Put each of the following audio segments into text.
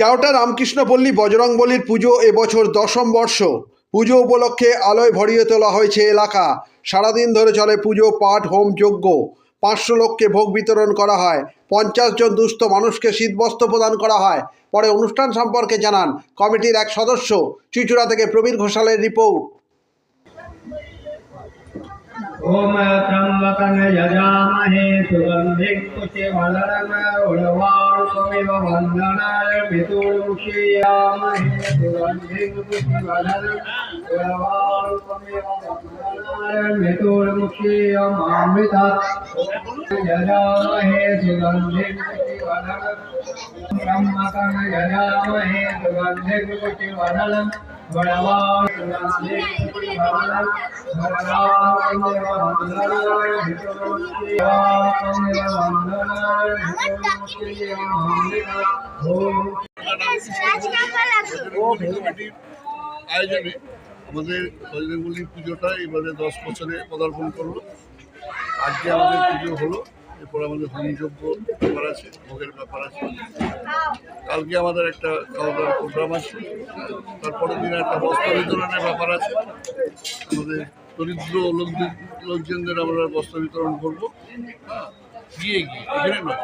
কেওটা রামকৃষ্ণপল্লী বজরংবলীর পুজো এবছর দশম বর্ষ। পুজো উপলক্ষে আলোয় ভরিয়ে তোলা হয়েছে এলাকা। সারাদিন ধরে চলে পুজো, পাঠ, হোম, যজ্ঞ। পাঁচশো লোককে ভোগ বিতরণ করা হয়। পঞ্চাশ জন দুস্থ মানুষকে শীতবস্ত্র প্রদান করা হয়। পরে অনুষ্ঠান সম্পর্কে জানান কমিটির এক সদস্য। চুচুড়া থেকে প্রবীর ঘোষালের রিপোর্ট। कनयजामहे सुगन्धिं पुष्यवलरम उळवाणुमिव वन्दनार्पितुर्मुषीयामहे सुगन्धिं पुष्यवलरम उळवाणुमिव वन्दनार्पितुर्मुषीयमामृता यजामहे सुगन्धिं पुष्यवलरम ब्रह्मकनयजामहे सुगन्धिं पुष्यवलरम আয়োজনে আমাদের বজরঙ্গলী পুজোটা এবারে দশ বছরে পদার্পণ করল। আজকে আমাদের পুজো হলো এরপর আমাদের হোমযজ্ঞ ব্যাপার আছে ভোগের ব্যাপার আছে। কালকে আমাদের একটা খাওয়া দাওয়ার প্রোগ্রাম আছে তারপরের দিনে একটা বস্ত্র বিতরণের ব্যাপার আছে। আমাদের দরিদ্র লোকদের লোকজনদের আমরা বস্ত্র বিতরণ করব। হ্যাঁ, গিয়ে গিয়ে এখানে নয়।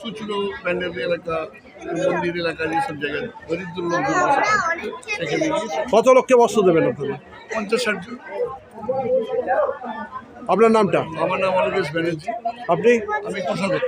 চুচুড়ো প্যান্ডেল এলাকা মন্দির এলাকা যেসব জায়গায় দরিদ্র লোকজন সেখানে কত লোককে বস্ত্র দেবেন আপনারা? পঞ্চাশ ষাট জন। আপনার নামটা? আমার নাম অলকেশ ব্যানার্জি। আপনি? আমি কোষাধ্যক্ষ